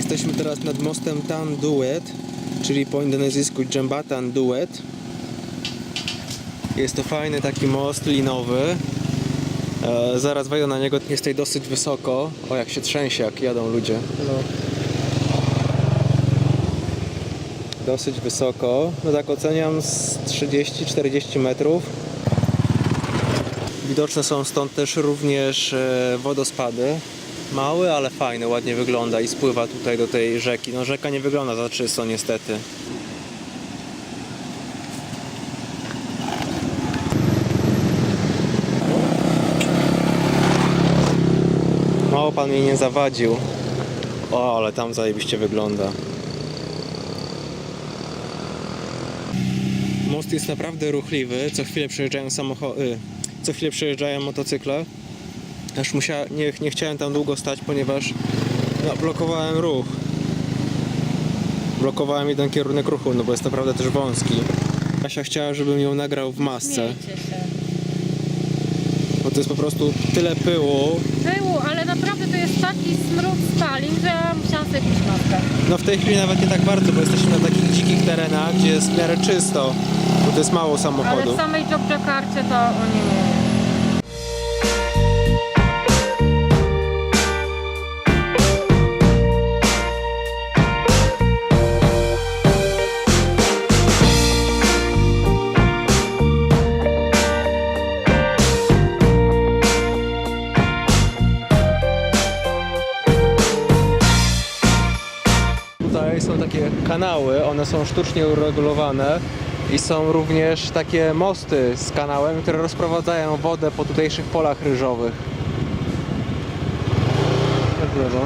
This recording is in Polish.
Jesteśmy teraz nad mostem Tan Duet, czyli po indonezyjsku Jembatan Duet. Jest to fajny taki most linowy. E, zaraz wejdę na niego, jest tutaj dosyć wysoko. O, jak się trzęsie, jak jadą ludzie. Dosyć wysoko. No tak oceniam z 30-40 metrów. Widoczne są stąd też również e, wodospady. Mały, ale fajny, ładnie wygląda i spływa tutaj do tej rzeki. No rzeka nie wygląda za czysto niestety. Mało pan mnie nie zawadził. O, ale tam zajebiście wygląda. Most jest naprawdę ruchliwy. Co chwilę przejeżdżają samochody, co chwilę przejeżdżają motocykle. Aż musia, nie, nie chciałem tam długo stać, ponieważ no, blokowałem ruch. Blokowałem jeden kierunek ruchu, no bo jest naprawdę też wąski. Kasia chciała, żebym ją nagrał w masce, się. bo to jest po prostu tyle pyłu. Było, ale naprawdę to jest taki smród spalin, że ja musiałam sobie pić maskę. No w tej chwili nawet nie tak bardzo, bo jesteśmy na takich dzikich terenach, gdzie jest w miarę czysto, bo to jest mało Ale samochodów. w samej Jogjakarcie to o nie, nie, nie. Takie kanały, one są sztucznie uregulowane i są również takie mosty z kanałem, które rozprowadzają wodę po tutejszych polach ryżowych. Tak lewo.